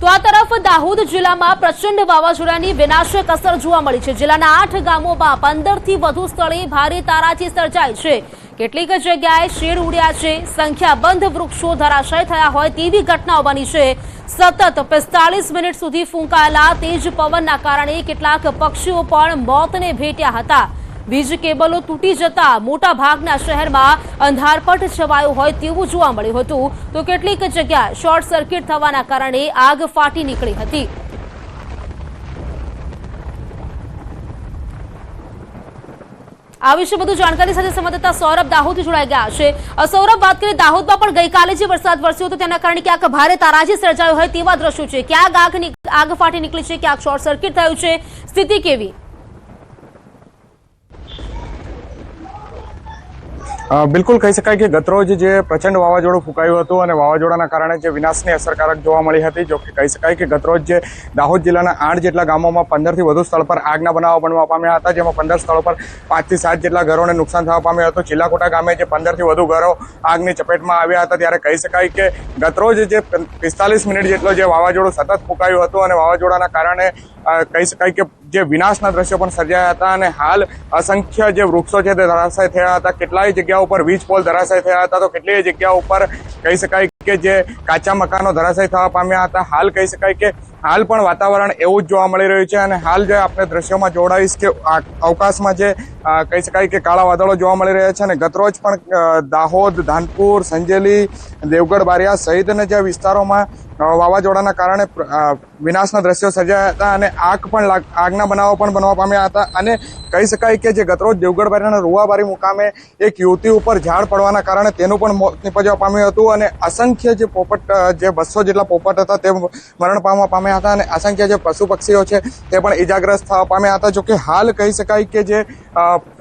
તો આ તરફ દાહોદ જિલ્લામાં પ્રચંડ વાવાઝોડાની વિનાશક અસર જોવા મળી છે. જિલ્લાના આઠ ગામોમાં પંદરથી વધુ સ્થળે ભારે તારાજી સર્જાઈ છે. કેટલીક જગ્યાએ શેડ ઉડ્યા છે. સંખ્યાબંધ વૃક્ષો ધરાશય થયા હોય તેવી ઘટનાઓ બની છે. સતત પિસ્તાલીસ મિનિટ સુધી ફૂંકાયેલા તેજ પવનના કારણે કેટલાક પક્ષીઓ પણ મોતને ભેટ્યા હતા. વીજ કેબલો તૂટી જતા મોટા ભાગના શહેરમાં અંધારપટ છવાયો હોય તેવું જોવા મળ્યું હતું. તો કેટલીક જગ્યા શોર્ટ સર્કિટ થવાના કારણે આગ ફાટી નીકળી હતી. આ વિશે વધુ જાણકારી સાથે સંવાદદાતા સૌરભ દાહોદ જોડાઈ ગયા છે. સૌરભ, વાત કરીએ દાહોદમાં પણ ગઈકાલે જે વરસાદ વરસ્યો હતો, તેના કારણે ક્યાંક ભારે તારાજી સર્જાયો હોય તેવા દ્રશ્યો છે. ક્યાંક આગ આગ ફાટી નીકળી છે ક્યાંક શોર્ટ સર્કિટ થયું છે, સ્થિતિ કેવી? બિલકુલ કહી શકાય કે ગતરોજ જે પ્રચંડ વાવાઝોડું ફૂંકાયું હતું અને વાવાઝોડાના કારણે જે વિનાશની અસરકારક જોવા મળી હતી, જો કે કહી શકાય કે ગતરોજ જે દાહોદ જિલ્લાના આઠ જેટલા ગામોમાં પંદરથી વધુ સ્થળ પર આગના બનાવો બનવા પામ્યા હતા, જેમાં પંદર સ્થળો પર પાંચથી સાત જેટલા ઘરોને નુકસાન થવા પામ્યું હતું. ચિલ્લાકોટા ગામે જે પંદરથી વધુ ઘરો આગની ચપેટમાં આવ્યા હતા, ત્યારે કહી શકાય કે ગતરોજ જે પિસ્તાલીસ મિનિટ જેટલો જે વાવાઝોડું સતત ફૂંકાયું હતું અને વાવાઝોડાના કારણે કહી શકાય કે જે વિનાશના દ્રશ્યો પણ સર્જાયા હતા અને હાલ અસંખ્ય જે વૃક્ષો છે તે ધરાશાય થયા હતા. કેટલાય જગ્યાઓ ઉપર વીજ પોલ ધરાશાય થયા હતા. તો કેટલીય જગ્યા ઉપર કહી શકાય કે જે કાચા મકાનો ધરાશાય થવા પામ્યા હતા. હાલ કહી શકાય કે હાલ પણ વાતાવરણ એવું જ જોવા મળી રહ્યું છે અને હાલ જે આપણે દ્રશ્યોમાં જોડાવીશ કે અવકાશમાં જે કહી શકાય કે કાળા વાદળો જોવા મળી રહ્યા છે અને ગતરોજ પણ દાહોદ, ધાનપુર, સંજેલી, દેવગઢ, બારિયા સહિતના જે વિસ્તારોમાં વાવાઝોડાના કારણે વિનાશના દ્રશ્યો સર્જાયા હતા અને આગ પણ આગના બનાવો પણ બનવા પામ્યા હતા અને કહી શકાય કે જે ગતરોજ દેવગઢ બારિયાના રૂવાબારી મુકામે એક યુવતી ઉપર ઝાડ પડવાના કારણે તેનું પણ મોત નિપજવા પામ્યું હતું અને અસંખ્ય જે પોપટ જે બસો જેટલા પોપટ હતા તે મરણ પામવા પામ્યા હતા અને અસંખ્ય જે પશુ પક્ષીઓ છે તે પણ ઈજાગ્રસ્ત થવા પામ્યા હતા. જોકે હાલ કહી શકાય કે જે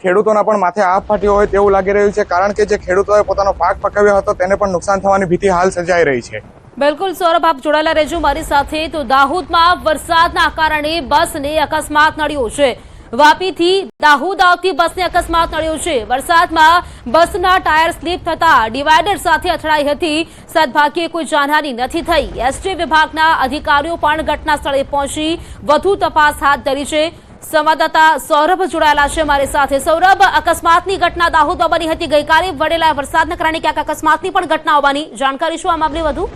ખેડૂતોના પણ માથે આપ ફાટ્યો હોય તેવું લાગી રહ્યું છે. કારણ કે જે ખેડૂતોએ પોતાનો પાક પકવ્યો હતો તેને પણ નુકસાન થવાની ભીતિ હાલ સર્જાઈ રહી છે. બિલકુલ, સૌરભ, આપ જોડાયેલા રહેજો મારી સાથે. તો દાહોદમાં વરસાદના કારણે બસને અકસ્માત નડ્યો છે. વાપીથી દાહોદ આવતી બસને અકસ્માત નડ્યો છે. વરસાદમાં બસના ટાયર સ્લીપ થતા ડિવાઈડર સાથે અથડાઈ હતી. સદભાગ્યે કોઈ જાનહાની નથી થઈ. એસટી વિભાગના અધિકારીઓ પણ ઘટના સ્થળે પહોંચી વધુ તપાસ હાથ ધરી છે. સંવાદદાતા સૌરભ જોડાયેલા છે મારી સાથે. સૌરભ, અકસ્માતની ઘટના દાહોદમાં બની હતી. ગઈકાલે વડેલા વરસાદના કારણે ક્યાંક અકસ્માતની પણ ઘટના હોવાની જાણકારી શું? આ મામલે વધુ?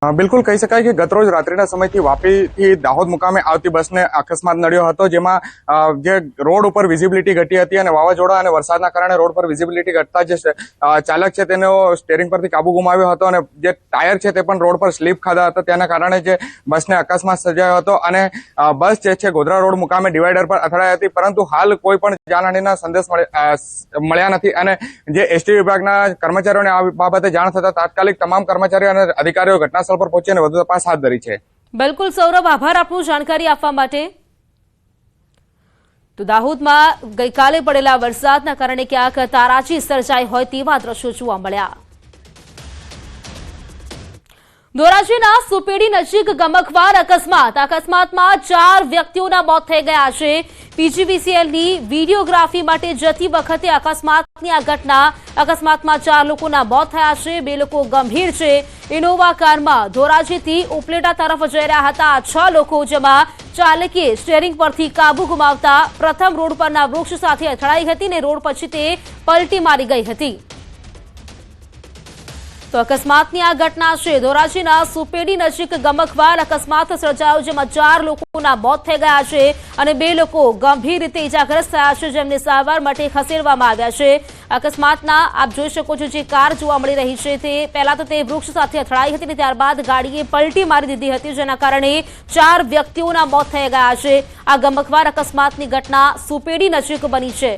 બિલકુલ કહી શકાય કે ગતરોજ રાત્રિના સમયથી વાપીથી દાહોદ મુકામે આવતી બસને અકસ્માત નડ્યો હતો, જેમાં જે રોડ ઉપર વિઝિબિલિટી ઘટી હતી અને વાવાઝોડા અને વરસાદના કારણે રોડ પર વિઝિબિલિટી ઘટતા જે ચાલક છે તેનો સ્ટેરિંગ પરથી કાબુ ગુમાવ્યો હતો અને જે ટાયર છે તે પણ રોડ પર સ્લીપ ખાધા હતા. તેના કારણે જે બસને અકસ્માત સર્જાયો હતો અને બસ જે છે ગોધરા રોડ મુકામે ડિવાઈડર પર અથડાઈ હતી, પરંતુ હાલ કોઈ પણ જાનહાનીના સંદેશ મળે- મળ્યા નથી અને જે એસટી વિભાગના કર્મચારીઓને આ બાબતે જાણ થતા તાત્કાલિક તમામ કર્મચારીઓ અને અધિકારીઓ ઘટના સ્થળ પર પહોંચી અને વધુ તપાસ હાથ ધરી છે. બિલકુલ સૌરભ, આભાર આપનું જાણકારી આપવા માટે. તો દાહોદમાં ગઈકાલે પડેલા વરસાદના કારણે ક્યાંક તારાજી સર્જાઈ હોય તેવા દ્રશ્યો જોવા મળ્યા. ધોરાજીના સુપેડી નજીક ગમકવાર અકસ્માત. અકસ્માતમાં ચાર વ્યક્તિઓના મોત થઈ ગયા છે. પીજીવીસીએલની વિડીયોગ્રાફી માટે જતી વખતે અકસ્માતની આ ઘટના, અકસ્માતમાં ચાર લોકોના મોત થયા છે, બે લોકો ગંભીર છે. ઇનોવા કારમાં ધોરાજીથી ઉપલેટા તરફ જઈ રહ્યા હતા. છ લોકો જેમાં ચાલકે સ્ટેરિંગ પરથી કાબુ ગુમાવતા પ્રથમ રોડ પરના વૃક્ષ સાથે અથડાઈ હતી ને રોડ પછી તે પલટી મારી ગઈ હતી. તો અકસ્માતની આ ઘટના છે. ધોરાજીના સુપેડી નજીક ગમકવાર અકસ્માત સર્જાયો, જેમાં ચાર લોકોના મોત થઈ ગયા છે અને બે લોકો ગંભીર રીતે ઇજાગ્રસ્ત થયા છે, જેમને સારવાર માટે ખસેડવામાં આવ્યા છે. અકસ્માતના આપ જોઈ શકો છો જે કાર જોવા મળી રહી છે તે પહેલા તો તે વૃક્ષ સાથે અથડાઈ હતી અને ત્યારબાદ ગાડીએ પલટી મારી દીધી હતી, જેના કારણે ચાર વ્યક્તિઓના મોત થઈ ગયા છે. આ ગમકવાર અકસ્માતની ઘટના સુપેડી નજીક બની છે.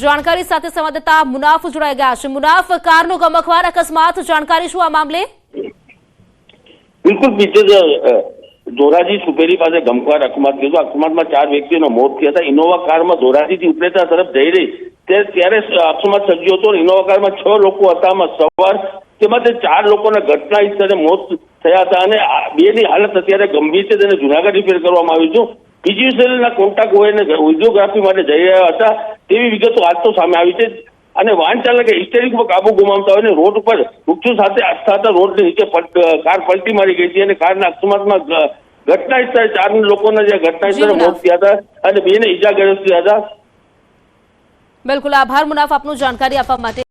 જાણકારી સાથે સંવાદદાતા મુનાફ જોડાઈ ગયા છે. મુનાફ, કારનો ગમખવાર અકસ્માત, જાણકારી શું આ મામલે? બિલકુલ ધોરાજી સુપેરી પાસે ગમખવાર અકસ્માત થયો અકસ્માતમાં ચાર વ્યક્તિઓનો મોત થયા હતા. ઇનોવા કારમાં ધોરાજીથી ઉપલેટા તરફ જઈ રહી. ત્યારે અકસ્માત સર્જ્યો હતો ઇનોવા કારમાં છ લોકો હતા સવાર તેમાં તે ચાર લોકોના ઘટના સ્થળે મોત થયા હતા અને બેની હાલત અત્યારે ગંભીર છે તેને જુનાગઢ રિપેર કરવામાં આવ્યું છે. પીજીવીસીએલના કોન્ટ્રાક્ટ હોય ઉદ્યોગ્રાફી માટે જઈ રહ્યા હતા તેવી વિગતો આજ તો સામે આવી છે. અને વાહન ચાલકે હિસ્ટેરિક પર કાબુ ગુમાવતા હોય અને રોડ ઉપર વૃક્ષો સાથે હતા રોડ નીચે કાર પલટી મારી ગઈ હતી અને કારના અકસ્માતમાં ઘટના સ્થળે ચાર લોકોના જે ઘટના સ્થળે મોત થયા હતા અને બેને ઈજાગ્રસ્ત થયા હતા. બિલકુલ આભાર મુનાફ આપનું જાણકારી આપવા માટે